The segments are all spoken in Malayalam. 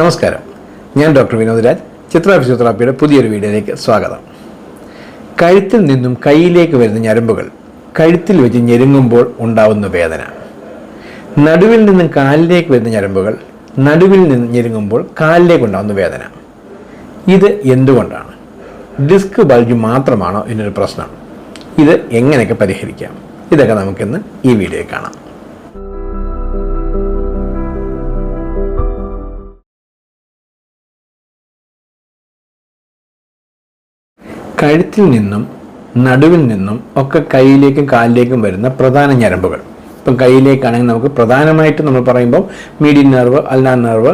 നമസ്കാരം. ഞാൻ ഡോക്ടർ വിനോദ് രാജ് ചിത്ര ഫിസിയോതെറാപ്പിയുടെ പുതിയൊരു വീഡിയോയിലേക്ക് സ്വാഗതം. കഴുത്തിൽ നിന്നും കൈയിലേക്ക് വരുന്ന ഞരമ്പുകൾ കഴുത്തിൽ വെച്ച് ഞെരുങ്ങുമ്പോൾ ഉണ്ടാവുന്ന വേദന. നടുവിൽ നിന്നും കാലിലേക്ക് വരുന്ന ഞരമ്പുകൾ നടുവിൽ നിന്ന് ഞെരുങ്ങുമ്പോൾ കാലിലേക്ക് ഉണ്ടാകുന്ന വേദന. ഇത് എന്തുകൊണ്ടാണ്? ഡിസ്ക് ബൾജ് മാത്രമാണോ ഇതിനൊരു പ്രശ്നം. ഇത് എങ്ങനെയൊക്കെ പരിഹരിക്കാം? ഇതൊക്കെ നമുക്കിന്ന് ഈ വീഡിയോയിൽ കാണാം. കഴുത്തിൽ നിന്നും നടുവിൽ നിന്നും ഒക്കെ കയ്യിലേക്കും കാലിലേക്കും വരുന്ന പ്രധാന ഞരമ്പുകൾ. ഇപ്പം കയ്യിലേക്കാണെങ്കിൽ നമുക്ക് പ്രധാനമായിട്ട് നമ്മൾ പറയുമ്പോൾ മീഡിയൻ നെർവ് അല്ലാ നെർവ്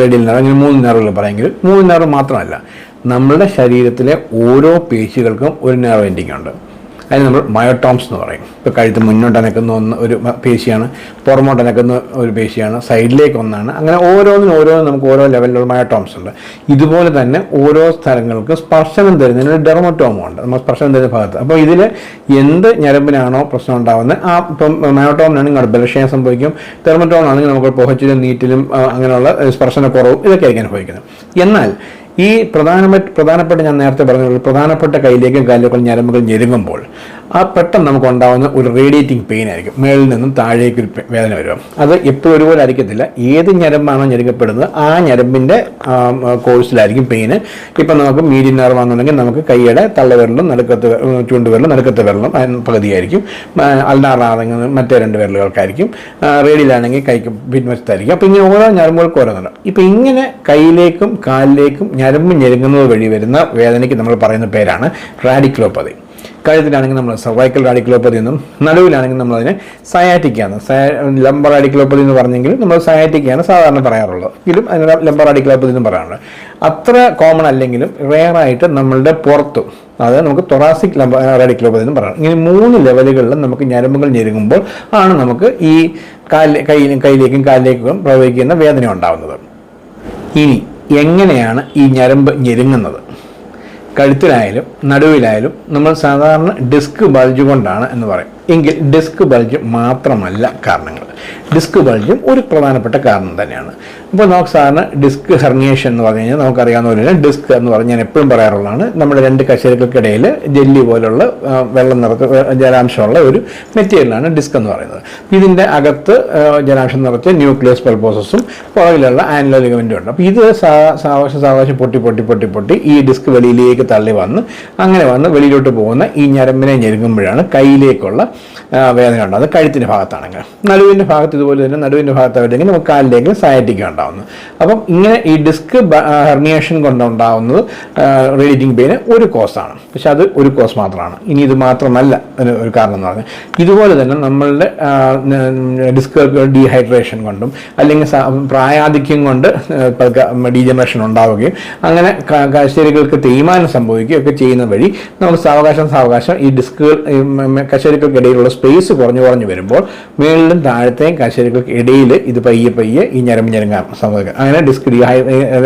റേഡിയൽ നെർവ് അങ്ങനെ മൂന്ന് നെർവുകൾ പറയുമെങ്കിൽ മൂന്ന് നെർവ് മാത്രമല്ല. നമ്മുടെ ശരീരത്തിലെ ഓരോ പേശികൾക്കും ഒരു നെർവ് എൻഡിങ് ഉണ്ട്. അതിന് നമ്മൾ മയോടോംസ് എന്ന് പറയും. ഇപ്പോൾ കഴുത്ത് മുന്നോട്ട് അനക്കുന്ന ഒന്ന് ഒരു പേശിയാണ് പുറമോട്ട് അനക്കുന്ന ഒരു പേശിയാണ് സൈഡിലേക്ക് ഒന്നാണ്. അങ്ങനെ ഓരോന്നിനും ഓരോന്നും നമുക്ക് ഓരോ ലെവലിലുള്ള മയോടോംസ് ഉണ്ട്. ഇതുപോലെ തന്നെ ഓരോ സ്ഥലങ്ങൾക്ക് സ്പർശനം തരുന്നതിന് ഒരു ഡെർമറ്റോമും ഉണ്ട്. നമ്മൾ സ്പർശനം തരുന്ന ഭാഗത്ത്. അപ്പോൾ ഇതിൽ എന്ത് ഞരമ്പിനാണോ പ്രശ്നം ഉണ്ടാകുന്നത് ആ ഇപ്പം മയോട്ടോമിനാണെങ്കിൽ അവിടെ ബലക്ഷയം സംഭവിക്കും. ഡെർമറ്റോമാണെങ്കിൽ നമുക്ക് പുഹച്ചിലും നീറ്റിലും അങ്ങനെയുള്ള സ്പർശനക്കുറവും ഇതൊക്കെ ആയിരിക്കും അനുഭവിക്കുന്നത്. എന്നാൽ ഈ പ്രധാനപ്പെട്ട പ്രധാനപ്പെട്ട ഞാൻ നേരത്തെ പറഞ്ഞ പ്രധാനപ്പെട്ട കയ്യിലേക്കും കാലുകൾ ഞരമ്പുകൾ ഞെരുങ്ങുമ്പോൾ ആ പെട്ടെന്ന് നമുക്ക് ഉണ്ടാകുന്ന ഒരു റേഡിയേറ്റിംഗ് പെയിൻ ആയിരിക്കും. മേളിൽ നിന്നും താഴേക്ക് ഒരു വേദന വരും അത് എപ്പോഴും ഒരുപോലെ ആയിരിക്കത്തില്ല. ഏത് ഞരമ്പാണോ ഞെരുങ്ങപ്പെടുന്നത് ആ ഞരമ്പിന്റെ കോഴ്സിലായിരിക്കും പെയിന് ഇപ്പം നമുക്ക് മീഡിയൻ നെർവ് ആണെന്നുണ്ടെങ്കിൽ നമുക്ക് കൈയുടെ തള്ളവിരലും നടുക്കത്ത് ചൂണ്ടുവിരലും നടുക്കത്ത് വിരലും പകുതിയായിരിക്കും. അല്ലാറാണെങ്കിൽ മറ്റേ രണ്ട് വിരലുകൾക്കായിരിക്കും. റേഡിയിലാണെങ്കിൽ കൈക്ക് പിൻവശത്തായിരിക്കും. അപ്പോൾ ഇങ്ങനെ ഓരോ ഞരമ്പുകൾക്ക് ഓരോന്നുണ്ട്. ഇപ്പം ഇങ്ങനെ കൈയിലേക്കും കാലിലേക്കും ഞരമ്പ് ഞെരുങ്ങുന്നത് വഴി വരുന്ന വേദനയ്ക്ക് നമ്മൾ പറയുന്ന പേരാണ് റാഡിക്ലോപ്പതി. കഴുത്തിലാണെങ്കിൽ നമ്മൾ സർവൈക്കൽ റാഡിക്ലോപ്പതി എന്നും നടുവിലാണെങ്കിൽ നമ്മളതിനെ സയാറ്റിക്കാണ് ലംബർ റാഡിക്ലോപ്പതി എന്ന് പറഞ്ഞെങ്കിൽ നമ്മൾ സയാറ്റിക്കാണ് സാധാരണ പറയാറുള്ളത്. എങ്കിലും അതിന് ലംബർ റാഡിക്ലോപ്പതി എന്നും പറയാറുണ്ട്. അത്ര കോമൺ അല്ലെങ്കിലും റെയറായിട്ട് നമ്മളുടെ പുറത്തും അത് നമുക്ക് തൊറാസിക് ലംബ റാഡിക്ലോപ്പതി എന്നും പറയാം ഇങ്ങനെ മൂന്ന് ലെവലുകളിലും നമുക്ക് ഞരമ്പുകൾ ഞെരുങ്ങുമ്പോൾ ആണ് നമുക്ക് ഈ കാലിലെ കയ്യിലും കയ്യിലേക്കും കാലിലേക്കും പ്രവഹിക്കുന്ന വേദന ഉണ്ടാകുന്നത് ഇനി എങ്ങനെയാണ് ഈ ഞരമ്പ് ഞെരുങ്ങുന്നത്? കഴുത്തിലായാലും നടുവിലായാലും നമ്മൾ സാധാരണ ഡിസ്ക് ബൾജ് കൊണ്ടാണ് എന്ന് പറയും. എങ്കിൽ ഡിസ്ക് ബൾജ് മാത്രമല്ല കാരണങ്ങൾ. ഡിസ്ക് ബൾജും ഒരു പ്രധാനപ്പെട്ട കാരണം തന്നെയാണ്. ഇപ്പോൾ നമുക്ക് സാധാരണ ഡിസ്ക് ഹെർണിയേഷൻ എന്ന് പറഞ്ഞു കഴിഞ്ഞാൽ നമുക്കറിയാവുന്ന പോലെ ഡിസ്ക് എന്ന് പറഞ്ഞ് ഞാൻ എപ്പോഴും പറയാറുള്ളതാണ്. നമ്മുടെ രണ്ട് കശേരകൾക്കിടയിൽ ജെല്ലി പോലുള്ള വെള്ളം നിറത്ത് ജലാംശമുള്ള ഒരു മെറ്റീരിയലാണ് ഡിസ്ക് എന്ന് പറയുന്നത്. ഇതിന്റെ അകത്ത് ജലാംശം നിറച്ച് ന്യൂക്ലിയസ് പൾപ്പോസസും പുറകിലുള്ള ആനലോലിഗമെന്റും ഉണ്ട്. അപ്പോൾ ഇത് സാവകാശം സാവകാശം പൊട്ടി പൊട്ടി പൊട്ടി പൊട്ടി ഈ ഡിസ്ക് വെളിയിലേക്ക് തള്ളി വന്ന് അങ്ങനെ വന്ന് വെളിയിലോട്ട് പോകുന്ന ഈ ഞരമ്പിനെ ഞെരുങ്ങുമ്പോഴാണ് കയ്യിലേക്കുള്ള വേദന ഉണ്ടാകുന്നത്. കഴുത്തിന്റെ ഭാഗത്താണെങ്കിൽ. നടുവിന്റെ ഭാഗത്ത് ഇതുപോലെ തന്നെ നടുവിന്റെ ഭാഗത്ത് ഭാഗത്തായിട്ടെങ്കിൽ നമുക്ക് കാലിലേക്ക് സയാറ്റിക്ക ഉണ്ടാകുന്നത് അപ്പം ഇങ്ങനെ ഈ ഡിസ്ക് ഹെർണിയേഷൻ കൊണ്ടുണ്ടാകുന്നത് റേഡിയേറ്റിംഗ് പെയിന് ഒരു കോസാണ് പക്ഷെ അത് ഒരു കോസ് മാത്രമാണ്. ഇനി ഇത് മാത്രമല്ല ഒരു കാരണം എന്ന് പറഞ്ഞാൽ ഇതുപോലെ തന്നെ നമ്മളുടെ ഡിസ്ക് ഡീഹൈഡ്രേഷൻ കൊണ്ടും അല്ലെങ്കിൽ പ്രായാധിക്യം കൊണ്ട് ഡീജനറേഷൻ ഉണ്ടാവുകയും അങ്ങനെ കശേരികൾക്ക് തേയ്മാനം സംഭവിക്കുകയും ഒക്കെ ചെയ്യുന്ന വഴി നമുക്ക് സാവകാശം സാവകാശം ഈ ഡിസ്കുകൾ കശേരികൾക്കിടയിലുള്ള സ്പേസ് കുറഞ്ഞു കുറഞ്ഞു വരുമ്പോൾ മേളിലും താഴത്തെയും കശേരികൾക്കിടയിൽ ഇത് പയ്യെ പയ്യെ ഈ ഞരമ്പ് ഞരങ്ങാൻ സംഭവിക്കും. അങ്ങനെ ഡിസ്ക് ഡീഹൈ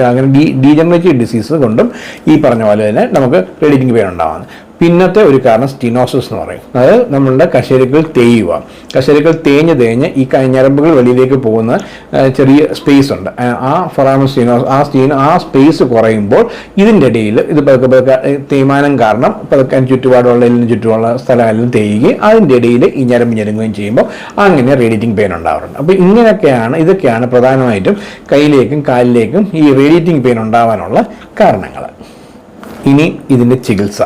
അങ്ങനെ ഡീ ഡീജനറേറ്റീവ് ഡിസീസ് കൊണ്ടും ഈ പറഞ്ഞ പോലെ തന്നെ നമുക്ക് റേഡിറ്റിംഗ് പെയിൻ ഉണ്ടാകുന്നത് പിന്നത്തെ ഒരു കാരണം സ്റ്റിനോസിസ് എന്ന് പറയും. അത് നമ്മളുടെ കശേരുക്കൾ തേയുക. കശേരുക്കൾ തേഞ്ഞ് തേഞ്ഞ് ഈ ഞരമ്പുകൾ വെളിയിലേക്ക് പോകുന്ന ചെറിയ സ്പേസ് ഉണ്ട്. ആ, ഫൊറാമ സ്റ്റിനോസ് ആ സ്റ്റീൻ ആ സ്പേസ് കുറയുമ്പോൾ ഇതിന്റെ ഇടയിൽ ഇത് പതുക്കെ പതുക്കെ തേയ്മാനം കാരണം പതുക്കെ ചുറ്റുപാടുള്ള എല്ലിന് ചുറ്റുമുള്ള സ്ഥലമെല്ലാം തേയുകയും അതിന്റെ ഇടയിൽ ഈ ഞരമ്പ് ഞെരുങ്ങുകയും ചെയ്യുമ്പോൾ അങ്ങനെ റേഡിയേറ്റിംഗ് പെയിൻ ഉണ്ടാവാറുണ്ട്. അപ്പോൾ ഇങ്ങനെയൊക്കെയാണ് ഇതൊക്കെയാണ് പ്രധാനമായിട്ടും കയ്യിലേക്കും കാലിലേക്കും ഈ റേഡിയേറ്റിംഗ് പെയിൻ ഉണ്ടാവാനുള്ള കാരണങ്ങൾ. ഇനി ഇതിന്റെ ചികിത്സ.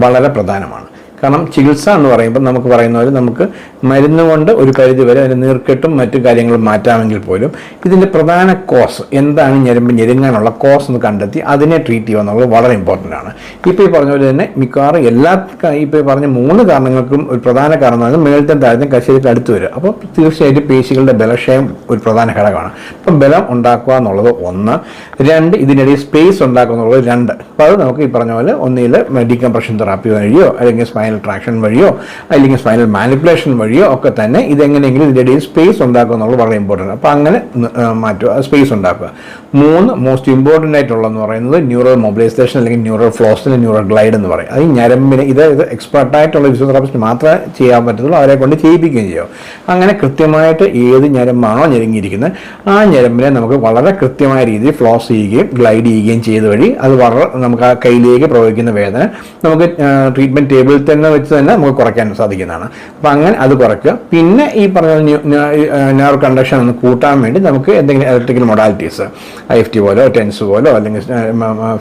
വളരെ പ്രധാനമാണ്. കാരണം ചികിത്സ എന്ന് പറയുമ്പോൾ നമുക്ക് പറയുന്ന പോലെ നമുക്ക് മരുന്ന് കൊണ്ട് ഒരു പരിധി വരെ അതിന് നീർക്കെട്ടും മറ്റു കാര്യങ്ങളും മാറ്റാമെങ്കിൽ പോലും ഇതിന്റെ പ്രധാന കോസ് എന്താണ് ഞെരുമ്പ് ഞെരുങ്ങാനുള്ള കോസ് എന്ന് കണ്ടെത്തി അതിനെ ട്രീറ്റ് ചെയ്യുക എന്നുള്ളത് വളരെ ഇമ്പോർട്ടന്റ് ആണ്. ഇപ്പോൾ ഈ പറഞ്ഞ പോലെ തന്നെ മിക്കവാറും എല്ലാ ഇപ്പോൾ പറഞ്ഞ മൂന്ന് കാരണങ്ങൾക്കും ഒരു പ്രധാന കാരണമാണ് മേളത്തെ താഴത്തെ കശേരിക്ക് അടുത്ത് വരും അപ്പോൾ തീർച്ചയായിട്ടും പേശികളുടെ ബലക്ഷയം ഒരു പ്രധാന ഘടകമാണ്. അപ്പം ബലം ഉണ്ടാക്കുക എന്നുള്ളത് ഒന്ന്. രണ്ട് ഇതിനിടയിൽ സ്പേസ് ഉണ്ടാക്കുക എന്നുള്ളത് രണ്ട്. അപ്പോൾ അത് നമുക്ക് ഈ പറഞ്ഞ പോലെ ഒന്നിൽ ഡീകംപ്രഷൻ തെറാപ്പി വഴിയോ അല്ലെങ്കിൽ സ്പൈനൽ സ്പൈനൽ ട്രാക്ഷൻ വഴിയോ അല്ലെങ്കിൽ സ്പൈനൽ മാനിപ്പുലേഷൻ വഴിയോ ഒക്കെ തന്നെ ഇതെങ്ങനെയെങ്കിലും ഇതിന്റെ ഇടയിൽ സ്പേസ് ഉണ്ടാക്കുക എന്നുള്ളത് വളരെ ഇമ്പോർട്ടന്റ് അപ്പോൾ അങ്ങനെ മാറ്റുക സ്പേസ് ഉണ്ടാക്കുക. മൂന്ന് മോസ്റ്റ് ഇമ്പോർട്ടന്റ് ആയിട്ടുള്ളതെന്ന് പറയുന്നത് ന്യൂറൽ മൊബിലൈസേഷൻ അല്ലെങ്കിൽ ന്യൂറൽ ഫ്ലോസിന് ന്യൂറൽ ഗ്ലൈഡ് എന്ന് പറയും. അത് ഞരമ്പിന് ഇത് ഇത് എക്സ്പെർട്ടായിട്ടുള്ള ഫിസിയോതെറാപ്പിസ്റ്റ് മാത്രമേ ചെയ്യാൻ പറ്റത്തുള്ളൂ അവരെ കൊണ്ട് ചെയ്യിപ്പിക്കുകയും ചെയ്യും. അങ്ങനെ കൃത്യമായിട്ട് ഏത് ഞരമ്പാണോ ഞെരുങ്ങിയിരിക്കുന്നത് ആ ഞരമ്പിനെ നമുക്ക് വളരെ കൃത്യമായ രീതിയിൽ ഫ്ലോസ് ചെയ്യുകയും ഗ്ലൈഡ് ചെയ്യുകയും ചെയ്ത വഴി അത് വളരെ നമുക്ക് ആ കയ്യിലേക്ക് പ്രവഹിക്കുന്ന വേദന നമുക്ക് ട്രീറ്റ്മെന്റ് ടേബിളിൽ തന്നെ വെച്ച് തന്നെ നമുക്ക് കുറയ്ക്കാൻ സാധിക്കുന്നതാണ്. അപ്പം അങ്ങനെ അത് കുറയ്ക്കുക. പിന്നെ ഈ പറഞ്ഞ നെയർ കണ്ടക്ഷൻ ഒന്ന് കൂട്ടാൻ വേണ്ടി നമുക്ക് എന്തെങ്കിലും ഇലക്ട്രിക്കൽ മൊഡാലിറ്റീസ് എഫ് ടി പോലോ ടെൻസ് പോലോ അല്ലെങ്കിൽ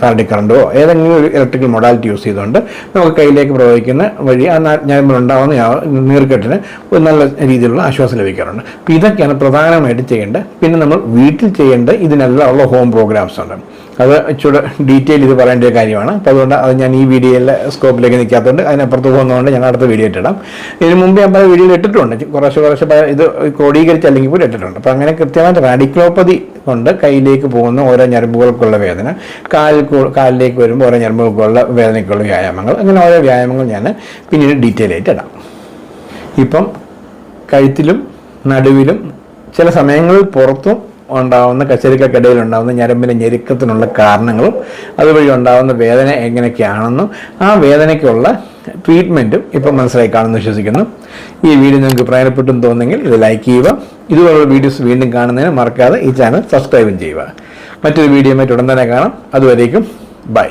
ഫാരഡി കറണ്ടോ ഏതെങ്കിലും ഒരു ഇലക്ട്രിക്കൽ മൊഡാലിറ്റി യൂസ് ചെയ്തുകൊണ്ട് നമുക്ക് കയ്യിലേക്ക് പ്രവഹിക്കുന്ന വഴി ആ ആ നീർക്കെട്ടിന് ഒരു നല്ല രീതിയിലുള്ള ആശ്വാസം ലഭിക്കാറുണ്ട്. അപ്പോൾ ഇതൊക്കെയാണ് പ്രധാനമായിട്ട് ചെയ്യേണ്ടത്. പിന്നെ നമ്മൾ വീട്ടിൽ ചെയ്യേണ്ട ഇതിനെല്ലാം ഉള്ള ഹോം പ്രോഗ്രാംസ് ഉണ്ട്. അത് ഇച്ചിരി ഡീറ്റെയിൽ ഇത് പറയേണ്ട കാര്യമാണ്. അപ്പോൾ അതുകൊണ്ട് അത് ഞാൻ ഈ വീഡിയോയിലെ സ്കോപ്പിലേക്ക് നിൽക്കാത്തതുകൊണ്ട് അതിനപ്പുറത്ത് പോകുന്നതുകൊണ്ട് ഞാൻ അടുത്ത വീഡിയോ ഇട്ടിടാം. ഇതിന് മുമ്പ് ഞാൻ പല വീഡിയോയിൽ ഇട്ടിട്ടുണ്ട്. കുറച്ച് കുറച്ച് ഇത് ക്രോഡീകരിച്ച് അല്ലെങ്കിൽ പോലും ഇട്ടിട്ടുണ്ട്. അപ്പോൾ അങ്ങനെ കൃത്യമായിട്ട് റാഡിക്ലോപ്പതി കൊണ്ട് കയ്യിലേക്ക് പോകുന്ന ഓരോ ഞരമ്പുകൾക്കുള്ള വേദന കാലിൽ കാലിലേക്ക് വരുമ്പോൾ ഓരോ ഞരമ്പുകൾക്കുള്ള വേദനയ്ക്കുള്ള വ്യായാമങ്ങൾ അങ്ങനെ ഓരോ വ്യായാമങ്ങൾ ഞാൻ പിന്നീട് ഡീറ്റെയിൽ ആയിട്ട് ഇടാം. ഇപ്പം കഴുത്തിലും നടുവിലും ചില സമയങ്ങളിൽ പുറത്തും ഉണ്ടാവുന്ന കച്ചരിക്കക്കിടയിൽ ഉണ്ടാകുന്ന ഞരമ്പിന്റെ ഞെരുക്കത്തിനുള്ള കാരണങ്ങളും അതുവഴി ഉണ്ടാകുന്ന വേദന എങ്ങനെയൊക്കെയാണെന്നും ആ വേദനയ്ക്കുള്ള ട്രീറ്റ്മെന്റും ഇപ്പം മനസ്സിലായി കാണുമെന്ന് വിശ്വസിക്കുന്നു. ഈ വീഡിയോ നിങ്ങൾക്ക് പ്രയോജനപ്പെട്ടെന്ന് തോന്നുന്നെങ്കിൽ ഇത് ലൈക്ക് ചെയ്യുക. ഇതുപോലുള്ള വീഡിയോസ് വീണ്ടും കാണുന്നതിന് മറക്കാതെ ഈ ചാനൽ സബ്സ്ക്രൈബും ചെയ്യുക. മറ്റൊരു വീഡിയോ ഉടൻ തന്നെ കാണാം. അതുവരേക്കും ബൈ